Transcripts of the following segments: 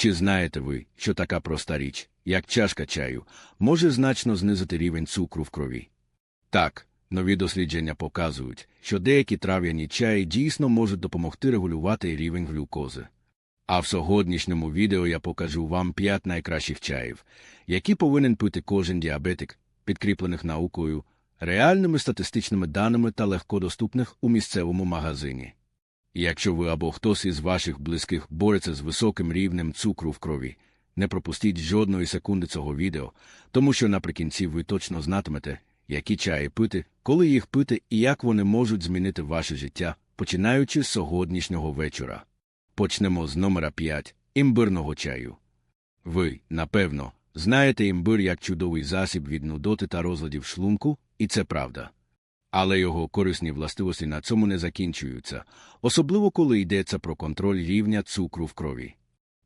Чи знаєте ви, що така проста річ, як чашка чаю, може значно знизити рівень цукру в крові? Так, нові дослідження показують, що деякі трав'яні чаї дійсно можуть допомогти регулювати рівень глюкози. А в сьогоднішньому відео я покажу вам 5 найкращих чаїв, які повинен пити кожен діабетик, підкріплених наукою, реальними статистичними даними та легкодоступних у місцевому магазині. Якщо ви або хтось із ваших близьких бореться з високим рівнем цукру в крові, не пропустіть жодної секунди цього відео, тому що наприкінці ви точно знатимете, які чаї пити, коли їх пити і як вони можуть змінити ваше життя, починаючи з сьогоднішнього вечора. Почнемо з номера 5 імбирного чаю. Ви, напевно, знаєте імбир як чудовий засіб від нудоти та розладів шлунку, і це правда. Але його корисні властивості на цьому не закінчуються, особливо коли йдеться про контроль рівня цукру в крові.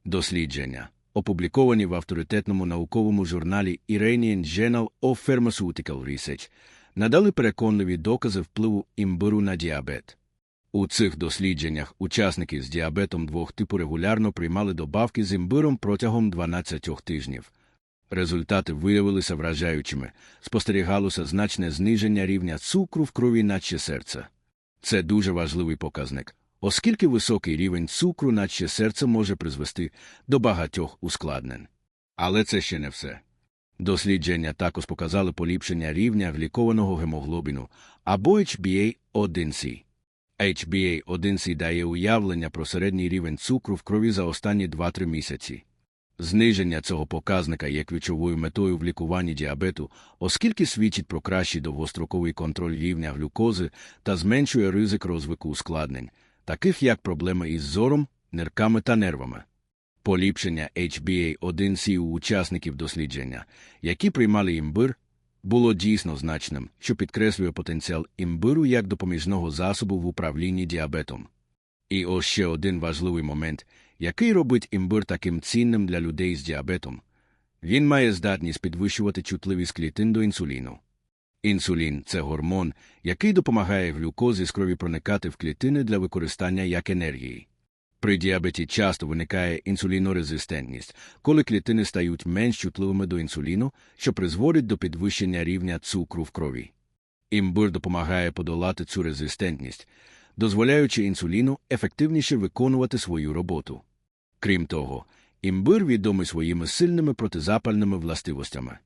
Дослідження, опубліковані в авторитетному науковому журналі Iranian Journal of Pharmaceutical Research, надали переконливі докази впливу імбиру на діабет. У цих дослідженнях учасники з діабетом двох типу регулярно приймали добавки з імбиром протягом 12 тижнів. Результати виявилися вражаючими, спостерігалося значне зниження рівня цукру в крові наче серця. Це дуже важливий показник, оскільки високий рівень цукру наче серце може призвести до багатьох ускладнень. Але це ще не все. Дослідження також показали поліпшення рівня глікованого гемоглобіну або HbA1c. HbA1c дає уявлення про середній рівень цукру в крові за останні 2-3 місяці. Зниження цього показника є ключовою метою в лікуванні діабету, оскільки свідчить про кращий довгостроковий контроль рівня глюкози та зменшує ризик розвитку ускладнень, таких як проблеми із зором, нирками та нервами. Поліпшення HbA1c у учасників дослідження, які приймали імбир, було дійсно значним, що підкреслює потенціал імбиру як допоміжного засобу в управлінні діабетом. І ось ще один важливий момент, який робить імбир таким цінним для людей з діабетом. Він має здатність підвищувати чутливість клітин до інсуліну. Інсулін це гормон, який допомагає глюкозі з крові проникати в клітини для використання як енергії. При діабеті часто виникає інсулінорезистентність, коли клітини стають менш чутливими до інсуліну, що призводить до підвищення рівня цукру в крові. Імбир допомагає подолати цю резистентність, дозволяючи інсуліну ефективніше виконувати свою роботу. Крім того, імбир відомий своїми сильними протизапальними властивостями.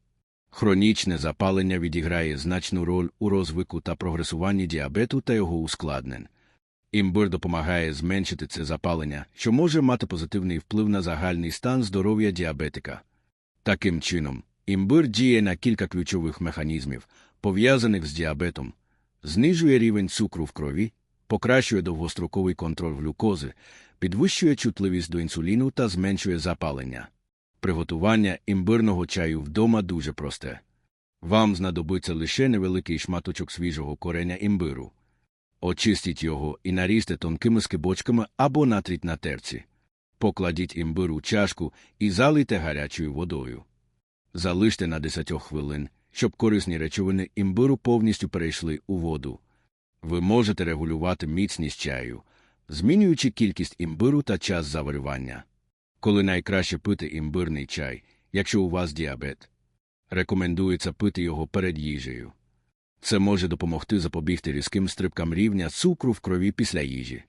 Хронічне запалення відіграє значну роль у розвитку та прогресуванні діабету та його ускладнень. Імбир допомагає зменшити це запалення, що може мати позитивний вплив на загальний стан здоров'я діабетика. Таким чином, імбир діє на кілька ключових механізмів, пов'язаних з діабетом, знижує рівень цукру в крові, покращує довгостроковий контроль глюкози, підвищує чутливість до інсуліну та зменшує запалення. Приготування імбирного чаю вдома дуже просте. Вам знадобиться лише невеликий шматочок свіжого кореня імбиру. Очистіть його і нарізьте тонкими скибочками або натріть на терці. Покладіть імбир у чашку і залийте гарячою водою. Залиште на 10 хвилин, щоб корисні речовини імбиру повністю перейшли у воду. Ви можете регулювати міцність чаю, змінюючи кількість імбиру та час заварювання. Коли найкраще пити імбирний чай, якщо у вас діабет, рекомендується пити його перед їжею. Це може допомогти запобігти різким стрибкам рівня цукру в крові після їжі.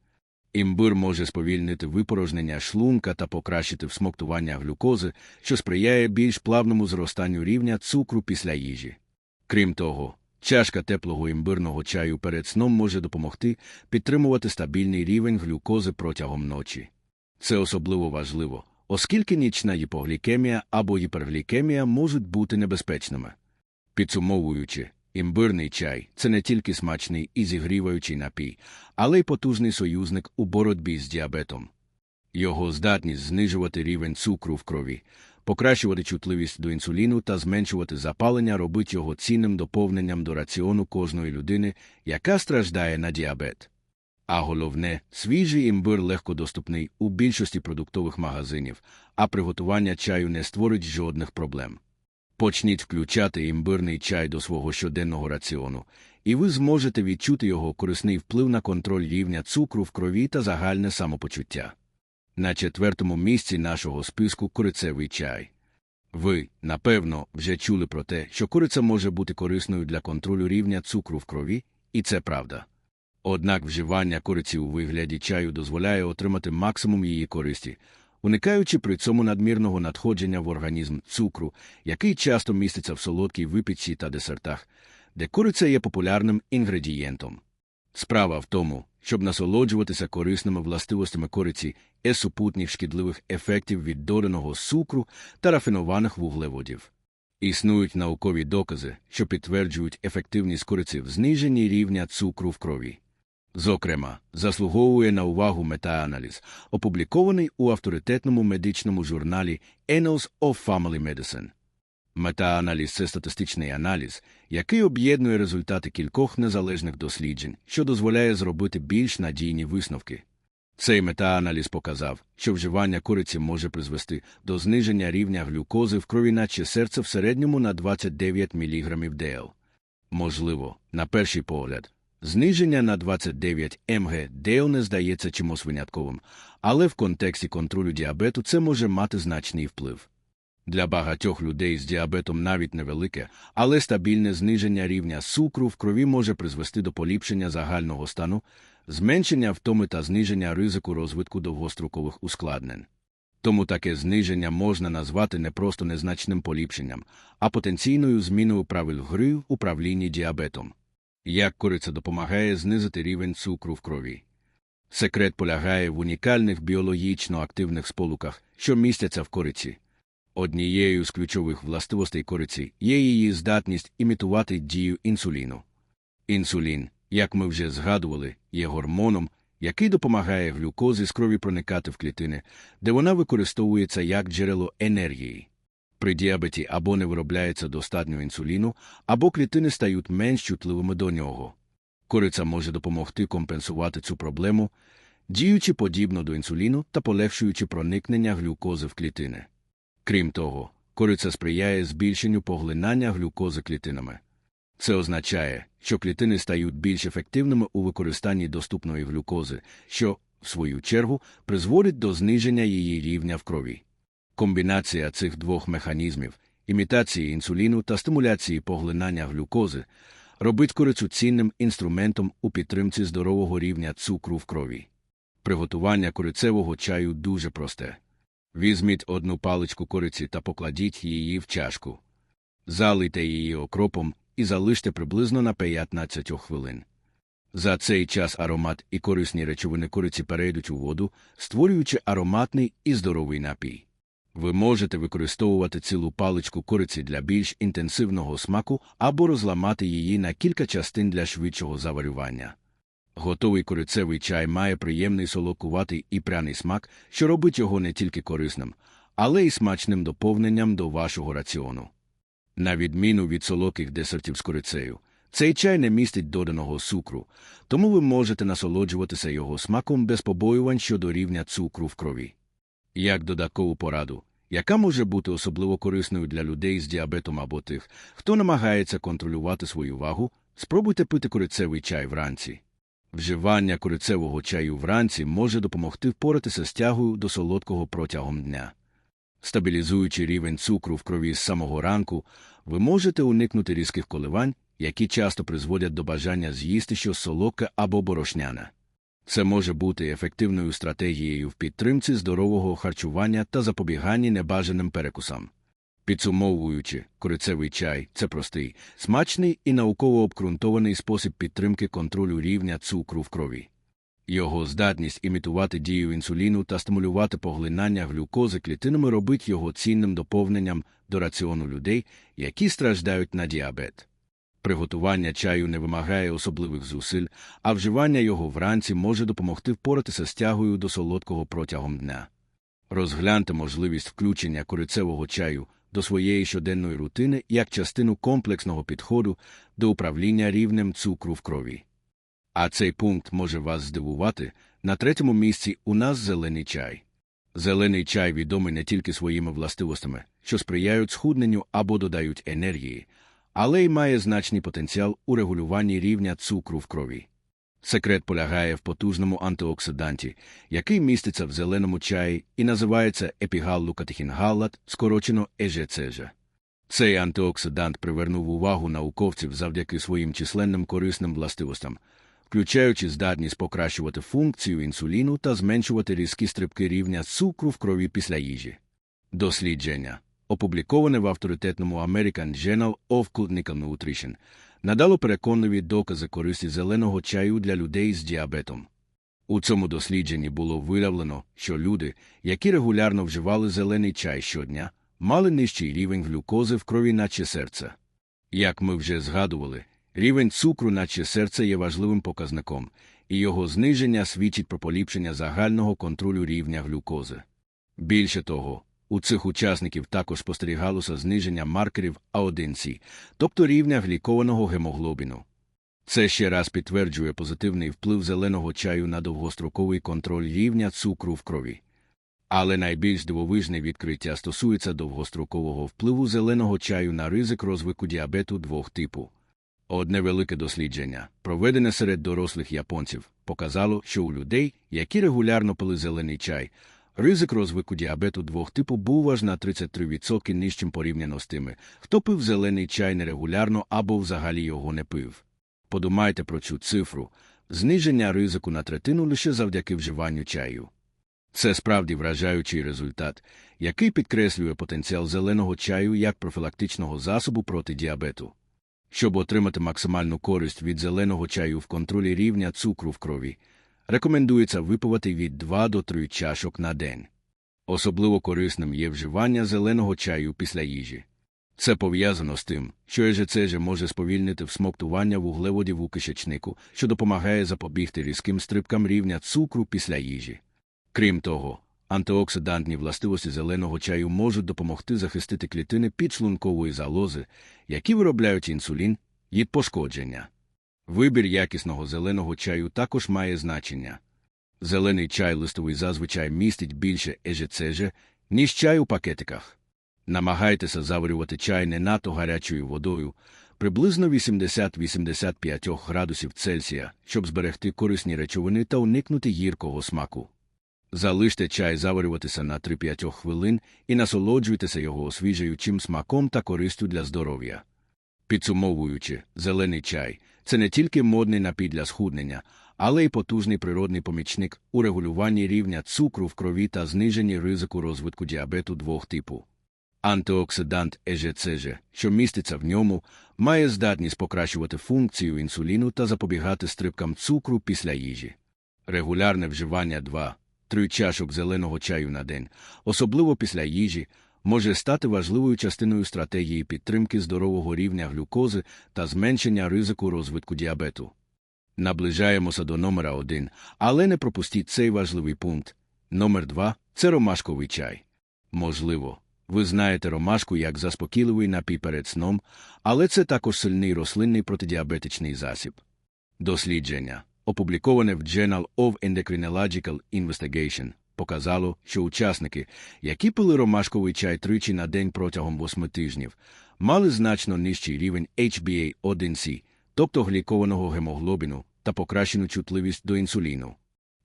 Імбир може сповільнити випорожнення шлунка та покращити всмоктування глюкози, що сприяє більш плавному зростанню рівня цукру після їжі. Крім того, чашка теплого імбирного чаю перед сном може допомогти підтримувати стабільний рівень глюкози протягом ночі. Це особливо важливо, оскільки нічна гіпоглікемія або гіперглікемія можуть бути небезпечними. Підсумовуючи, імбирний чай це не тільки смачний і зігріваючий напій, але й потужний союзник у боротьбі з діабетом. Його здатність знижувати рівень цукру в крові, покращувати чутливість до інсуліну та зменшувати запалення робить його цінним доповненням до раціону кожної людини, яка страждає на діабет. А головне, свіжий імбир легкодоступний у більшості продуктових магазинів, а приготування чаю не створить жодних проблем. Почніть включати імбирний чай до свого щоденного раціону, і ви зможете відчути його корисний вплив на контроль рівня цукру в крові та загальне самопочуття. На четвертому місці нашого списку корицевий чай. Ви, напевно, вже чули про те, що куриця може бути корисною для контролю рівня цукру в крові, і це правда. Однак вживання кориці у вигляді чаю дозволяє отримати максимум її користі, уникаючи при цьому надмірного надходження в організм цукру, який часто міститься в солодкій випічці та десертах, де куриця є популярним інгредієнтом. Справа в тому, щоб насолоджуватися корисними властивостями кориці є супутніх шкідливих ефектів від доданого цукру та рафінованих вуглеводів. Існують наукові докази, що підтверджують ефективність кориці в зниженні рівня цукру в крові. Зокрема, заслуговує на увагу метааналіз, опублікований у авторитетному медичному журналі Annals of Family Medicine. Метааналіз це статистичний аналіз, який об'єднує результати кількох незалежних досліджень, що дозволяє зробити більш надійні висновки. Цей метааналіз показав, що вживання куриці може призвести до зниження рівня глюкози в крові наче серце в середньому на 29 мг ДЛ. Можливо, на перший погляд, зниження на 29 мг ДЛ не здається чимось винятковим, але в контексті контролю діабету це може мати значний вплив. Для багатьох людей з діабетом навіть невелике, але стабільне зниження рівня цукру в крові може призвести до поліпшення загального стану, зменшення втоми та зниження ризику розвитку довгострокових ускладнень. Тому таке зниження можна назвати не просто незначним поліпшенням, а потенційною зміною правил гри в управлінні діабетом. Як кориця допомагає знизити рівень цукру в крові? Секрет полягає в унікальних біологічно активних сполуках, що містяться в кориці. Однією з ключових властивостей кориці є її здатність імітувати дію інсуліну. Інсулін, як ми вже згадували, є гормоном, який допомагає глюкозі з крові проникати в клітини, де вона використовується як джерело енергії. При діабеті або не виробляється достатньо інсуліну, або клітини стають менш чутливими до нього. Кориця може допомогти компенсувати цю проблему, діючи подібно до інсуліну та полегшуючи проникнення глюкози в клітини. Крім того, кориця сприяє збільшенню поглинання глюкози клітинами. Це означає, що клітини стають більш ефективними у використанні доступної глюкози, що, в свою чергу, призводить до зниження її рівня в крові. Комбінація цих двох механізмів імітації інсуліну та стимуляції поглинання глюкози робить корицю цінним інструментом у підтримці здорового рівня цукру в крові. Приготування корицевого чаю дуже просте. Візьміть одну паличку кориці та покладіть її в чашку. Залийте її окропом і залиште приблизно на 15 хвилин. За цей час аромат і корисні речовини кориці перейдуть у воду, створюючи ароматний і здоровий напій. Ви можете використовувати цілу паличку кориці для більш інтенсивного смаку або розламати її на кілька частин для швидшого заварювання. Готовий корицевий чай має приємний солокуватий і пряний смак, що робить його не тільки корисним, але й смачним доповненням до вашого раціону. На відміну від солодких десертів з корицею, цей чай не містить доданого цукру, тому ви можете насолоджуватися його смаком без побоювань щодо рівня цукру в крові. Як додаткову пораду, яка може бути особливо корисною для людей з діабетом або тих, хто намагається контролювати свою вагу, спробуйте пити корицевий чай вранці. Вживання корицевого чаю вранці може допомогти впоратися з тягою до солодкого протягом дня. Стабілізуючи рівень цукру в крові з самого ранку, ви можете уникнути різких коливань, які часто призводять до бажання з'їсти щось солодке або борошняне. Це може бути ефективною стратегією в підтримці здорового харчування та запобіганні небажаним перекусам. Підсумовуючи, корицевий чай це простий, смачний і науково обґрунтований спосіб підтримки контролю рівня цукру в крові. Його здатність імітувати дію інсуліну та стимулювати поглинання глюкози клітинами робить його цінним доповненням до раціону людей, які страждають на діабет. Приготування чаю не вимагає особливих зусиль, а вживання його вранці може допомогти впоратися з тягою до солодкого протягом дня. Розгляньте можливість включення корицевого чаю до своєї щоденної рутини як частину комплексного підходу до управління рівнем цукру в крові. А цей пункт може вас здивувати. На третьому місці у нас зелений чай. Зелений чай відомий не тільки своїми властивостями, що сприяють схудненню або додають енергії, але й має значний потенціал у регулюванні рівня цукру в крові. Секрет полягає в потужному антиоксиданті, який міститься в зеленому чаї і називається епігаллукатехінгалат, скорочено ЕЖЦЖ. Цей антиоксидант привернув увагу науковців завдяки своїм численним корисним властивостям, включаючи здатність покращувати функцію інсуліну та зменшувати різкі стрибки рівня цукру в крові після їжі. Дослідження, опубліковане в авторитетному American Journal of Clinical Nutrition, надало переконливі докази користі зеленого чаю для людей з діабетом. У цьому дослідженні було виявлено, що люди, які регулярно вживали зелений чай щодня, мали нижчий рівень глюкози в крові наче серце. Як ми вже згадували, рівень цукру наче серце є важливим показником, і його зниження свідчить про поліпшення загального контролю рівня глюкози. Більше того, у цих учасників також спостерігалося зниження маркерів А1С, тобто рівня глікованого гемоглобіну. Це ще раз підтверджує позитивний вплив зеленого чаю на довгостроковий контроль рівня цукру в крові. Але найбільш дивовижне відкриття стосується довгострокового впливу зеленого чаю на ризик розвитку діабету двох типу. Одне велике дослідження, проведене серед дорослих японців, показало, що у людей, які регулярно пили зелений чай, ризик розвитку діабету двох типу був аж на 33% нижчим порівняно з тими, хто пив зелений чай нерегулярно або взагалі його не пив. Подумайте про цю цифру зниження ризику на третину лише завдяки вживанню чаю. Це справді вражаючий результат, який підкреслює потенціал зеленого чаю як профілактичного засобу проти діабету. Щоб отримати максимальну користь від зеленого чаю в контролі рівня цукру в крові, рекомендується випивати від 2 до 3 чашок на день. Особливо корисним є вживання зеленого чаю після їжі. Це пов'язано з тим, що ЕЖЦЖ може сповільнити всмоктування вуглеводів у кишечнику, що допомагає запобігти різким стрибкам рівня цукру після їжі. Крім того, антиоксидантні властивості зеленого чаю можуть допомогти захистити клітини підшлункової залози, які виробляють інсулін, від пошкодження. Вибір якісного зеленого чаю також має значення. Зелений чай листовий зазвичай містить більше ЕЖЦЖ, ніж чай у пакетиках. Намагайтеся заварювати чай не надто гарячою водою, приблизно 80-85 градусів Цельсія, щоб зберегти корисні речовини та уникнути гіркого смаку. Залиште чай заварюватися на 3-5 хвилин і насолоджуйтеся його освіжаючим смаком та користю для здоров'я. Підсумовуючи, зелений чай це не тільки модний напій для схуднення, але й потужний природний помічник у регулюванні рівня цукру в крові та зниженні ризику розвитку діабету двох типу. Антиоксидант ЕЖЦЖ, що міститься в ньому, має здатність покращувати функцію інсуліну та запобігати стрибкам цукру після їжі. Регулярне вживання 2-3 чашок зеленого чаю на день, особливо після їжі, може стати важливою частиною стратегії підтримки здорового рівня глюкози та зменшення ризику розвитку діабету. Наближаємося до номера 1, але не пропустіть цей важливий пункт. Номер 2 це ромашковий чай. Можливо, ви знаєте ромашку як заспокійливий напій перед сном, але це також сильний рослинний протидіабетичний засіб. Дослідження, опубліковане в Journal of Endocrinological Investigation, показало, що учасники, які пили ромашковий чай тричі на день протягом восьми тижнів, мали значно нижчий рівень HbA1c, тобто глікованого гемоглобіну, та покращену чутливість до інсуліну.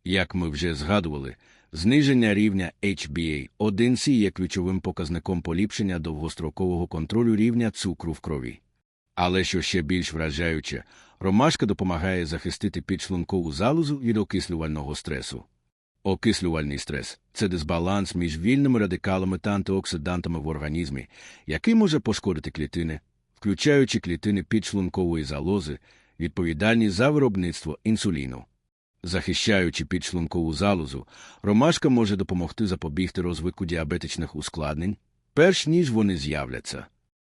Як ми вже згадували, зниження рівня HbA1c є ключовим показником поліпшення довгострокового контролю рівня цукру в крові. Але що ще більш вражаюче, ромашка допомагає захистити підшлункову залозу від окислювального стресу. Окислювальний стрес це дисбаланс між вільними радикалами та антиоксидантами в організмі, який може пошкодити клітини, включаючи клітини підшлункової залози, відповідальні за виробництво інсуліну. Захищаючи підшлункову залозу, ромашка може допомогти запобігти розвитку діабетичних ускладнень, перш ніж вони з'являться.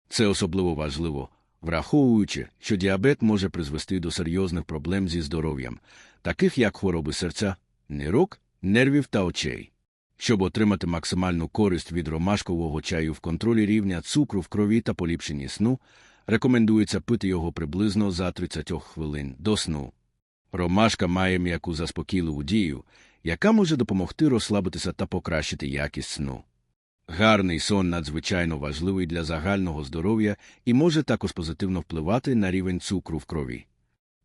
Це особливо важливо, враховуючи, що діабет може призвести до серйозних проблем зі здоров'ям, таких як хвороби серця, нирок, нервів та очей. Щоб отримати максимальну користь від ромашкового чаю в контролі рівня цукру в крові та поліпшенні сну, рекомендується пити його приблизно за 30 хвилин до сну. Ромашка має м'яку заспокійливу дію, яка може допомогти розслабитися та покращити якість сну. Гарний сон надзвичайно важливий для загального здоров'я і може також позитивно впливати на рівень цукру в крові.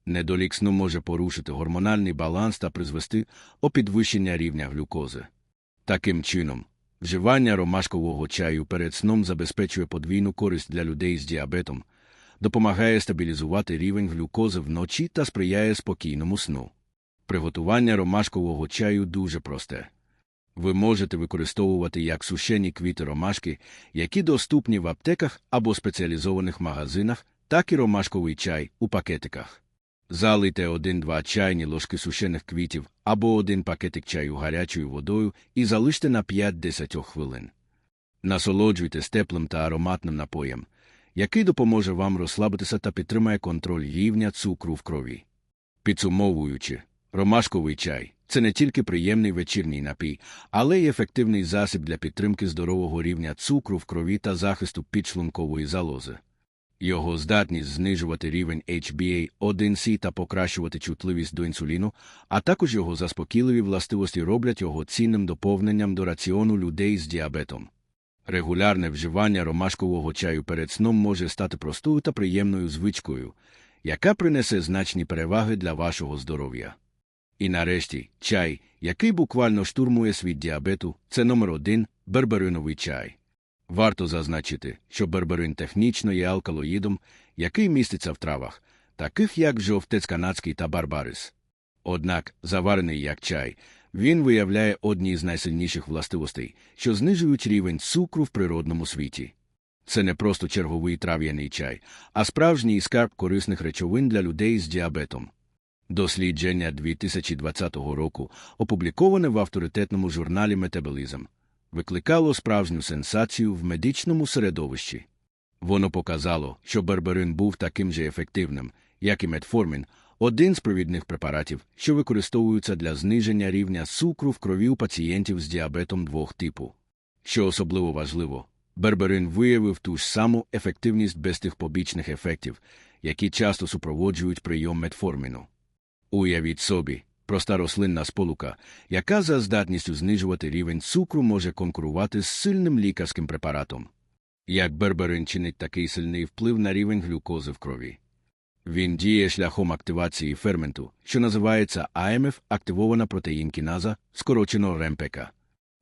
Недолік сну може порушити гормональний баланс та призвести до підвищення рівня глюкози. Таким чином, вживання ромашкового чаю перед сном забезпечує подвійну користь для людей з діабетом, допомагає стабілізувати рівень глюкози вночі та сприяє спокійному сну. Приготування ромашкового чаю дуже просте. Ви можете використовувати як сушені квіти ромашки, які доступні в аптеках або спеціалізованих магазинах, так і ромашковий чай у пакетиках. Залийте 1-2 чайні ложки сушених квітів або один пакетик чаю гарячою водою і залиште на 5-10 хвилин. Насолоджуйтесь теплим та ароматним напоєм, який допоможе вам розслабитися та підтримає контроль рівня цукру в крові. Підсумовуючи, ромашковий чай це не тільки приємний вечірній напій, але й ефективний засіб для підтримки здорового рівня цукру в крові та захисту підшлункової залози. Його здатність знижувати рівень HbA1c та покращувати чутливість до інсуліну, а також його заспокійливі властивості роблять його цінним доповненням до раціону людей з діабетом. Регулярне вживання ромашкового чаю перед сном може стати простою та приємною звичкою, яка принесе значні переваги для вашого здоров'я. І нарешті, чай, який буквально штурмує світ діабету, це номер один бербериновий чай. Варто зазначити, що берберин технічно є алкалоїдом, який міститься в травах, таких як жовтець канадський та барбарис. Однак, заварений як чай, він виявляє одні з найсильніших властивостей, що знижують рівень цукру в природному світі. Це не просто черговий трав'яний чай, а справжній скарб корисних речовин для людей з діабетом. Дослідження 2020 року, опубліковане в авторитетному журналі Метаболізм, викликало справжню сенсацію в медичному середовищі. Воно показало, що берберин був таким же ефективним, як і метформін, один з провідних препаратів, що використовуються для зниження рівня цукру в крові у пацієнтів з діабетом двох типу. Що особливо важливо, берберин виявив ту ж саму ефективність без тих побічних ефектів, які часто супроводжують прийом метформіну. Уявіть собі, проста рослинна сполука, яка за здатністю знижувати рівень цукру може конкурувати з сильним лікарським препаратом. Як берберин чинить такий сильний вплив на рівень глюкози в крові. Він діє шляхом активації ферменту, що називається АМФ активована протеїнкіназа, скорочено РМПК.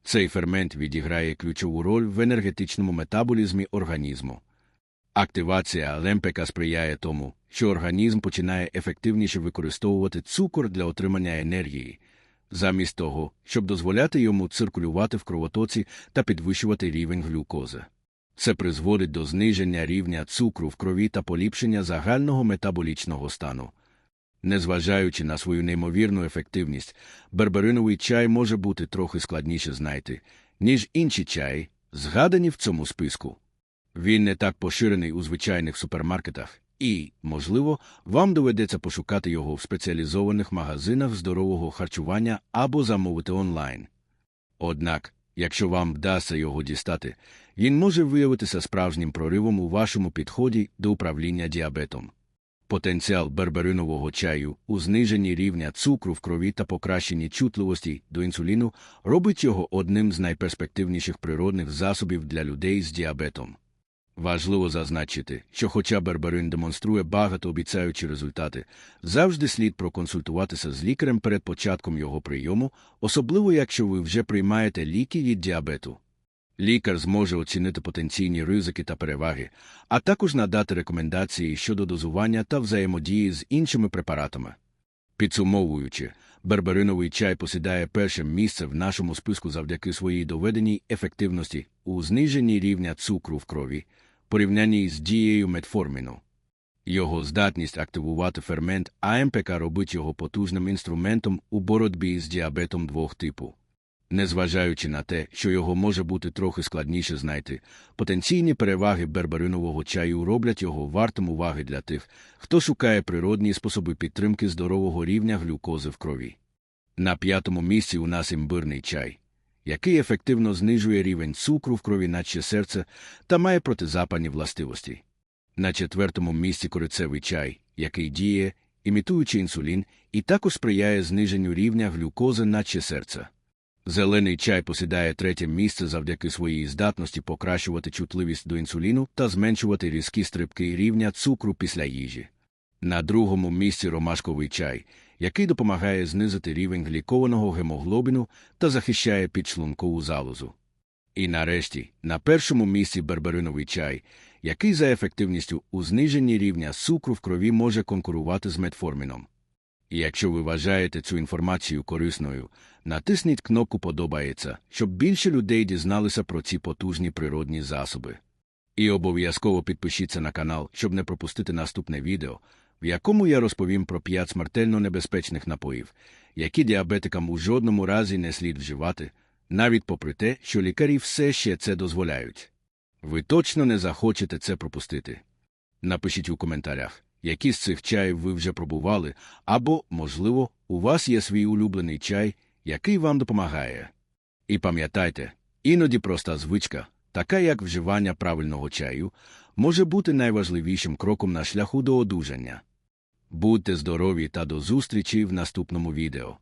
Цей фермент відіграє ключову роль в енергетичному метаболізмі організму. Активація ЛМПК сприяє тому, що організм починає ефективніше використовувати цукор для отримання енергії, замість того, щоб дозволяти йому циркулювати в кровотоці та підвищувати рівень глюкози. Це призводить до зниження рівня цукру в крові та поліпшення загального метаболічного стану. Незважаючи на свою неймовірну ефективність, бербериновий чай може бути трохи складніше знайти, ніж інші чаї, згадані в цьому списку. Він не так поширений у звичайних супермаркетах, і, можливо, вам доведеться пошукати його в спеціалізованих магазинах здорового харчування або замовити онлайн. Однак, якщо вам вдасться його дістати, він може виявитися справжнім проривом у вашому підході до управління діабетом. Потенціал берберинового чаю у зниженні рівня цукру в крові та покращенні чутливості до інсуліну робить його одним з найперспективніших природних засобів для людей з діабетом. Важливо зазначити, що, хоча берберин демонструє багатообіцяючі результати, завжди слід проконсультуватися з лікарем перед початком його прийому, особливо якщо ви вже приймаєте ліки від діабету. Лікар зможе оцінити потенційні ризики та переваги, а також надати рекомендації щодо дозування та взаємодії з іншими препаратами. Підсумовуючи, бербериновий чай посідає перше місце в нашому списку завдяки своїй доведеній ефективності у зниженні рівня цукру в крові порівнянні з дією метформіну. Його здатність активувати фермент АМПК робить його потужним інструментом у боротьбі з діабетом двох типу. Незважаючи на те, що його може бути трохи складніше знайти, потенційні переваги берберинового чаю роблять його вартим уваги для тих, хто шукає природні способи підтримки здорового рівня глюкози в крові. На п'ятому місці у нас імбирний чай який ефективно знижує рівень цукру в крові, наче серце, та має протизапальні властивості. На четвертому місці корицевий чай, який діє, імітуючи інсулін, і також сприяє зниженню рівня глюкози, наче серця. Зелений чай посідає третє місце завдяки своїй здатності покращувати чутливість до інсуліну та зменшувати різкі стрибки рівня цукру після їжі. На другому місці ромашковий чай, який допомагає знизити рівень глікованого гемоглобіну та захищає підшлункову залозу. І нарешті, на першому місці бербериновий чай, який за ефективністю у зниженні рівня цукру в крові може конкурувати з метформіном. І якщо ви вважаєте цю інформацію корисною, натисніть кнопку Подобається, щоб більше людей дізналися про ці потужні природні засоби. І обов'язково підпишіться на канал, щоб не пропустити наступне відео, в якому я розповім про п'ять смертельно небезпечних напоїв, які діабетикам у жодному разі не слід вживати, навіть попри те, що лікарі все ще це дозволяють. Ви точно не захочете це пропустити. Напишіть у коментарях, які з цих чаїв ви вже пробували, або, можливо, у вас є свій улюблений чай, який вам допомагає. І пам'ятайте, іноді проста звичка, така як вживання правильного чаю, може бути найважливішим кроком на шляху до одужання. Будьте здорові та до зустрічі в наступному відео.